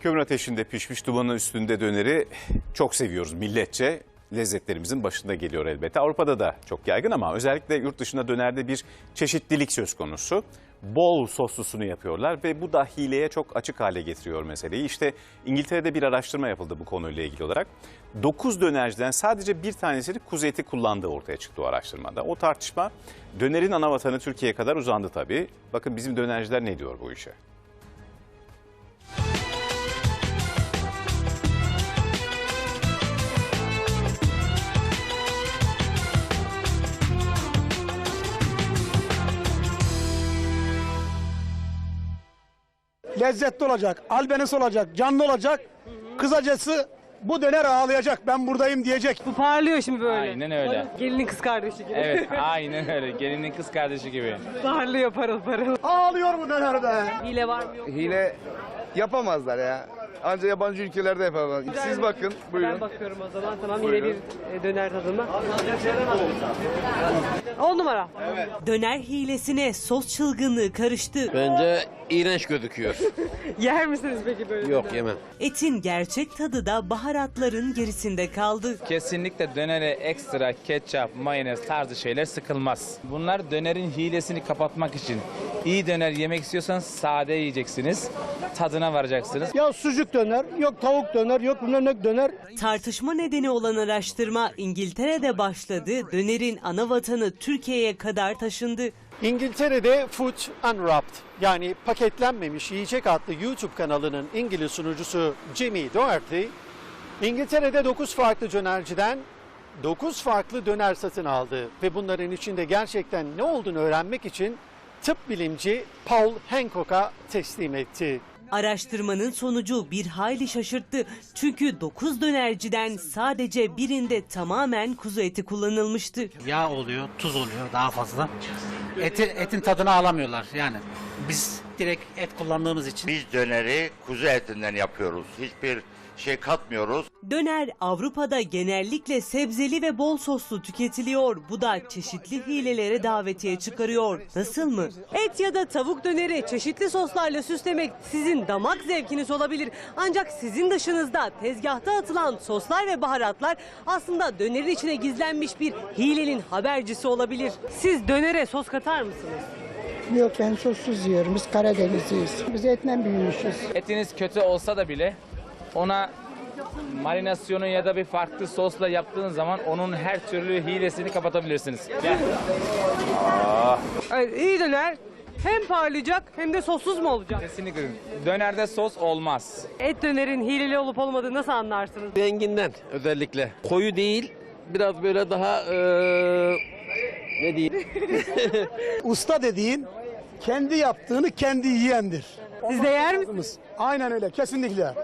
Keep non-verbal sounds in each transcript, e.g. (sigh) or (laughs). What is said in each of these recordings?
Kömür ateşinde pişmiş dumanın üstünde döneri çok seviyoruz milletçe. Lezzetlerimizin başında geliyor elbette. Avrupa'da da çok yaygın ama özellikle yurt dışında dönerde bir çeşitlilik söz konusu. Bol soslusunu yapıyorlar ve bu da hileye çok açık hale getiriyor meseleyi. İşte İngiltere'de bir araştırma yapıldı bu konuyla ilgili olarak. 9 dönerciden sadece bir tanesinin kuzu eti kullandığı ortaya çıktı o araştırmada. O tartışma dönerin ana vatanı Türkiye'ye kadar uzandı tabii. Bakın bizim dönerciler ne diyor bu işe? Lezzetli olacak, albenisi olacak, canlı olacak. Kısacası bu döner ağlayacak, ben buradayım diyecek. Bu parlıyor şimdi böyle. Aynen öyle. Gelinin kız kardeşi gibi. Evet (laughs) aynen öyle. Gelinin kız kardeşi gibi. parlıyor parıl parıl. Ağlıyor bu döner be. Hile var mı yok mu? Hile yapamazlar ya. Ancak yabancı ülkelerde yapamaz. Siz bakın Ben buyurun. bakıyorum o zaman. Tamam yine bir e, döner tadına. 10 numara. Döner hilesine sos çılgınlığı karıştı. Bence iğrenç gözüküyor. (laughs) Yer misiniz peki böyle Yok yemem. Etin gerçek tadı da baharatların gerisinde kaldı. Kesinlikle dönere ekstra ketçap, mayonez tarzı şeyler sıkılmaz. Bunlar dönerin hilesini kapatmak için. İyi döner yemek istiyorsanız sade yiyeceksiniz. Tadına varacaksınız. Ya sucuk döner, yok tavuk döner, yok bilmem ne döner. Tartışma nedeni olan araştırma İngiltere'de başladı. Dönerin ana vatanı Türkiye'ye kadar taşındı. İngiltere'de Food Unwrapped yani paketlenmemiş yiyecek adlı YouTube kanalının İngiliz sunucusu Jimmy Doherty, İngiltere'de 9 farklı dönerciden 9 farklı döner satın aldı ve bunların içinde gerçekten ne olduğunu öğrenmek için tıp bilimci Paul Hancock'a teslim etti. Araştırmanın sonucu bir hayli şaşırttı. Çünkü 9 dönerciden sadece birinde tamamen kuzu eti kullanılmıştı. yağ oluyor, tuz oluyor daha fazla. Eti, etin tadını alamıyorlar yani. Biz direkt et kullandığımız için Biz döneri kuzu etinden yapıyoruz. Hiçbir şey katmıyoruz. Döner Avrupa'da genellikle sebzeli ve bol soslu tüketiliyor. Bu da çeşitli hilelere davetiye çıkarıyor. Nasıl mı? Et ya da tavuk döneri çeşitli soslarla süslemek sizin damak zevkiniz olabilir. Ancak sizin dışınızda tezgahta atılan soslar ve baharatlar aslında dönerin içine gizlenmiş bir hilenin habercisi olabilir. Siz dönere sos katar mısınız? Yok ben sossuz yiyorum. Biz Karadenizliyiz. Biz etle büyümüşüz. Etiniz kötü olsa da bile ona marinasyonu ya da bir farklı sosla yaptığınız zaman onun her türlü hilesini kapatabilirsiniz. Gel. İyi döner hem parlayacak hem de sossuz mu olacak? Kesinlikle. Dönerde sos olmaz. Et dönerin hileli olup olmadığını nasıl anlarsınız? Renginden özellikle. Koyu değil, biraz böyle daha eee, ne diyeyim? (laughs) Usta dediğin kendi yaptığını kendi yiyendir. Siz de yer misiniz? Aynen öyle, kesinlikle.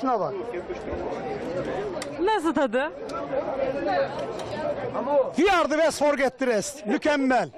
Şuna bak. Nasıl tadı? Forget the rest. Mükemmel.